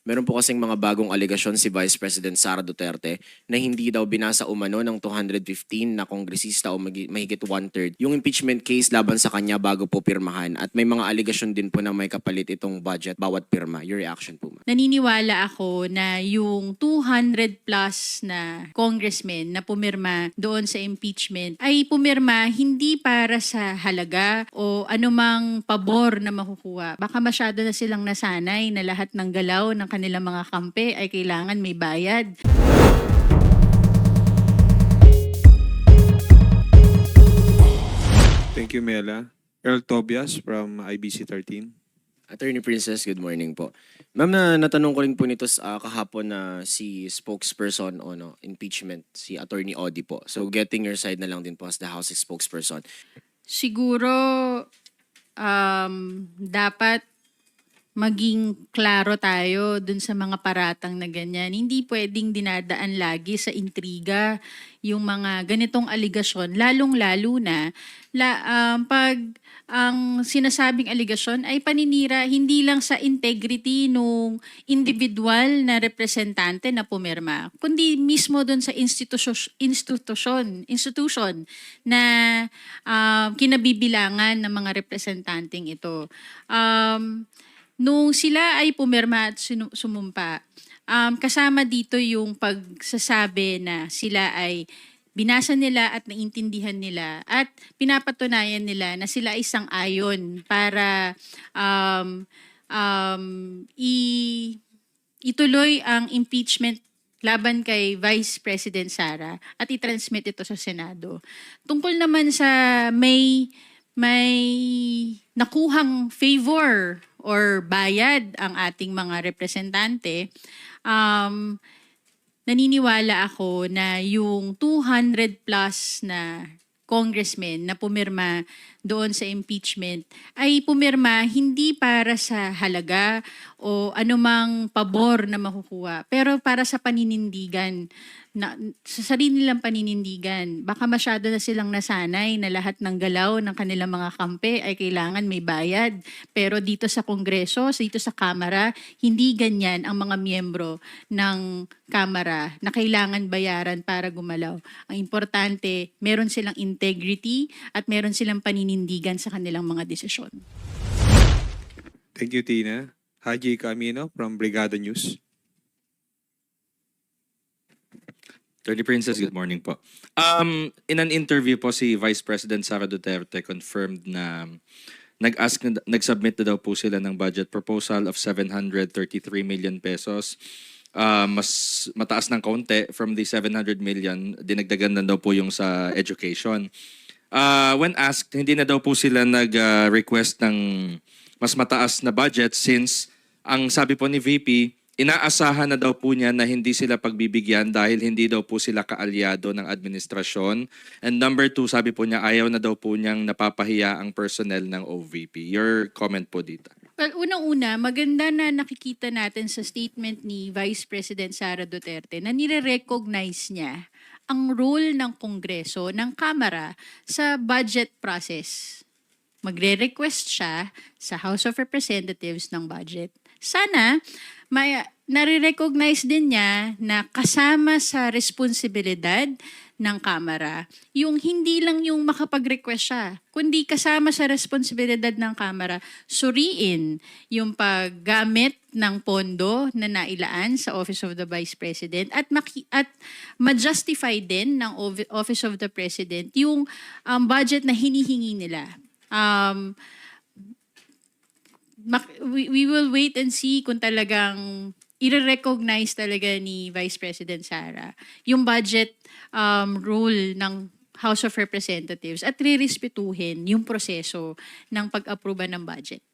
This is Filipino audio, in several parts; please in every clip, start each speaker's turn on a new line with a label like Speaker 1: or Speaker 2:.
Speaker 1: Meron po kasing mga bagong aligasyon si Vice President Sara Duterte na hindi daw binasa umano ng 215 na kongresista o mahigit one-third yung impeachment case laban sa kanya bago po pirmahan. At may mga aligasyon din po na may kapalit itong budget bawat pirma. Your reaction po, ma'am.
Speaker 2: naniniwala ako na yung 200 plus na congressmen na pumirma doon sa impeachment ay pumirma hindi para sa halaga o anumang pabor na makukuha. Baka masyado na silang nasanay na lahat ng galaw ng kanilang mga kampe ay kailangan may bayad.
Speaker 3: Thank you, Mela. Earl Tobias from IBC 13.
Speaker 1: Attorney Princess, good morning po. Ma'am, na natanong ko rin po nito sa ah, kahapon na si spokesperson o no, impeachment, si Attorney Odi po. So getting your side na lang din po as the House spokesperson.
Speaker 2: Siguro um, dapat maging klaro tayo dun sa mga paratang na ganyan. Hindi pwedeng dinadaan lagi sa intriga yung mga ganitong aligasyon, lalong-lalo na la, um, pag ang sinasabing aligasyon ay paninira hindi lang sa integrity nung individual na representante na pumirma, kundi mismo doon sa institusyon, institusyon, institution na um, kinabibilangan ng mga representanteng ito. Um, nung sila ay pumirma at sumumpa, um, kasama dito yung pagsasabi na sila ay binasa nila at naintindihan nila at pinapatunayan nila na sila ay isang ayon para um, um, i- ituloy ang impeachment laban kay Vice President Sara at i-transmit ito sa Senado. Tungkol naman sa may may nakuhang favor or bayad ang ating mga representante, um, naniniwala ako na yung 200 plus na congressmen na pumirma doon sa impeachment ay pumirma hindi para sa halaga o anumang pabor na makukuha, pero para sa paninindigan na, sa sarili nilang paninindigan. Baka masyado na silang nasanay na lahat ng galaw ng kanilang mga kampe ay kailangan may bayad. Pero dito sa Kongreso, dito sa Kamara, hindi ganyan ang mga miyembro ng Kamara na kailangan bayaran para gumalaw. Ang importante, meron silang integrity at meron silang paninindigan sa kanilang mga desisyon.
Speaker 3: Thank you, Tina. Haji Camino from Brigada News.
Speaker 4: Attorney Princess, good morning po. Um, in an interview po si Vice President Sara Duterte confirmed na nag-ask na, nag-submit na daw po sila ng budget proposal of 733 million pesos. Uh, mas mataas ng kaunti from the 700 million, dinagdagan na daw po yung sa education. Uh, when asked, hindi na daw po sila nag-request ng mas mataas na budget since ang sabi po ni VP, inaasahan na daw po niya na hindi sila pagbibigyan dahil hindi daw po sila kaalyado ng administrasyon. And number two, sabi po niya, ayaw na daw po niyang napapahiya ang personnel ng OVP. Your comment po dito.
Speaker 2: Well, unang-una, maganda na nakikita natin sa statement ni Vice President Sara Duterte na nire-recognize niya ang role ng Kongreso, ng Kamara sa budget process. Magre-request siya sa House of Representatives ng budget. Sana may nare-recognize din niya na kasama sa responsibilidad ng Kamara, yung hindi lang yung makapag-request siya, kundi kasama sa responsibilidad ng Kamara, suriin yung paggamit ng pondo na nailaan sa Office of the Vice President at maki- at ma-justify din ng Office of the President yung um, budget na hinihingi nila. Um, we, we will wait and see kung talagang i-recognize talaga ni Vice President Sara yung budget um, rule ng House of Representatives at rirespetuhin yung proseso ng pag-aproba ng budget.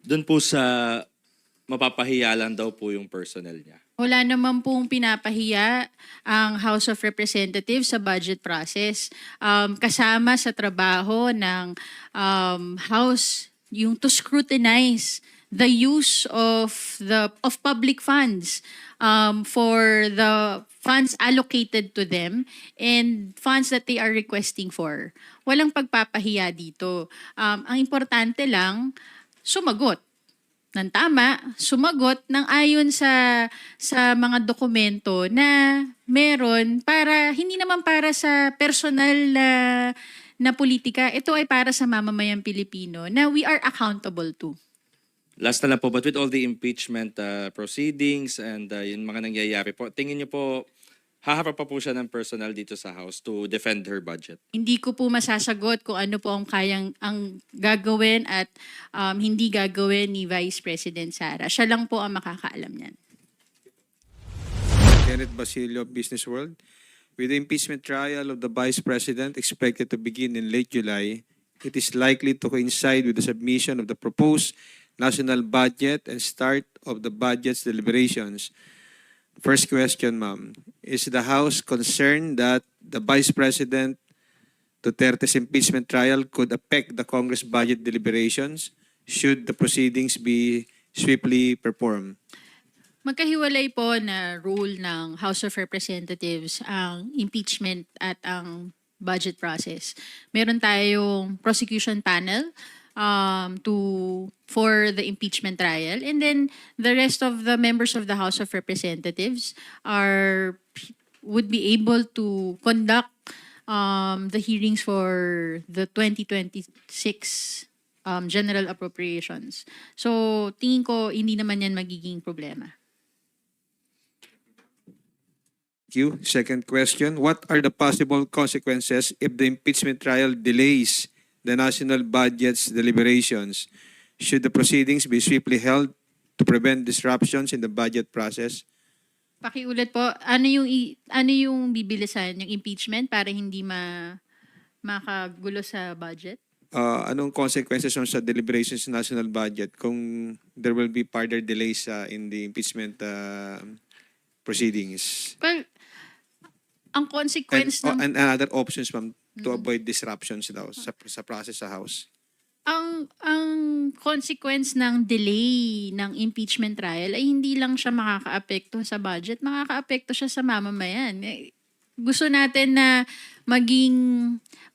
Speaker 4: Doon po sa mapapahiya lang daw po yung personnel niya.
Speaker 2: Wala naman pong pinapahiya ang House of Representatives sa budget process. Um, kasama sa trabaho ng um, House yung to scrutinize the use of the of public funds um, for the funds allocated to them and funds that they are requesting for. Walang pagpapahiya dito. Um, ang importante lang, sumagot ng tama, sumagot ng ayon sa sa mga dokumento na meron para hindi naman para sa personal na na politika, ito ay para sa mamamayang Pilipino na we are accountable to.
Speaker 4: Last na lang po, but with all the impeachment uh, proceedings and uh, yung mga nangyayari po, tingin niyo po, haharap pa po siya ng personal dito sa House to defend her budget?
Speaker 2: Hindi ko po masasagot kung ano po ang kayang ang gagawin at um, hindi gagawin ni Vice President Sara. Siya lang po ang makakaalam niyan.
Speaker 3: Kenneth Basilio of Business World. With the impeachment trial of the Vice President expected to begin in late July, it is likely to coincide with the submission of the proposed national budget and start of the budget's deliberations. First question, ma'am. Is the House concerned that the Vice President Duterte's impeachment trial could affect the Congress budget deliberations should the proceedings be swiftly performed?
Speaker 2: Magkahiwalay po na rule ng House of Representatives ang impeachment at ang budget process. Meron tayong prosecution panel um, to for the impeachment trial and then the rest of the members of the House of Representatives are would be able to conduct um, the hearings for the 2026 um, general appropriations. So, tingin ko hindi naman yan magiging problema.
Speaker 3: Thank you. Second question, what are the possible consequences if the impeachment trial delays the national budget's deliberations? Should the proceedings be swiftly held to prevent disruptions in the budget process?
Speaker 2: Pakiulit po, ano yung i- ano yung bibilisan yung impeachment para hindi ma makagulo sa budget?
Speaker 3: Uh, anong consequences nun sa deliberations sa national budget kung there will be further delays uh, in the impeachment uh, proceedings?
Speaker 2: Well, ang
Speaker 3: And,
Speaker 2: consequence
Speaker 3: oh,
Speaker 2: ng
Speaker 3: and other options, ma'am, to avoid disruptions daw sa, sa process sa House.
Speaker 2: ang ang consequence ng delay ng impeachment trial ay hindi lang siya makakaapekto sa budget, makakaapekto siya sa mamamayan. Eh, Gusto natin na maging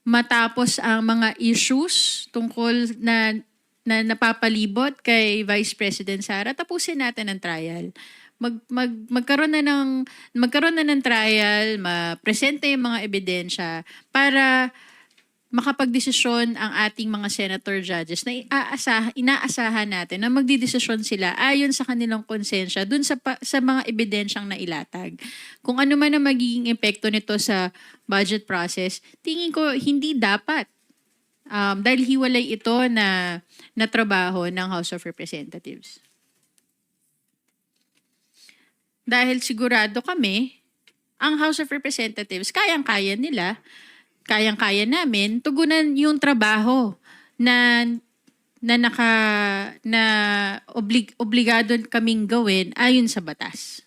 Speaker 2: matapos ang mga issues tungkol na na napapalibot kay Vice President Sara, tapusin natin ang trial. Mag, mag, magkaroon na ng magkaroon na ng trial, ma-presente yung mga ebidensya para makapagdesisyon ang ating mga senator judges na iaasah, inaasahan natin na magdidesisyon sila ayon sa kanilang konsensya dun sa, sa mga ebidensyang nailatag. Kung ano man ang magiging epekto nito sa budget process, tingin ko hindi dapat. Um, dahil hiwalay ito na, na trabaho ng House of Representatives. Dahil sigurado kami, ang House of Representatives, kayang-kaya nila kayang-kaya namin tugunan yung trabaho na na naka na oblig, obligado kaming gawin ayon sa batas.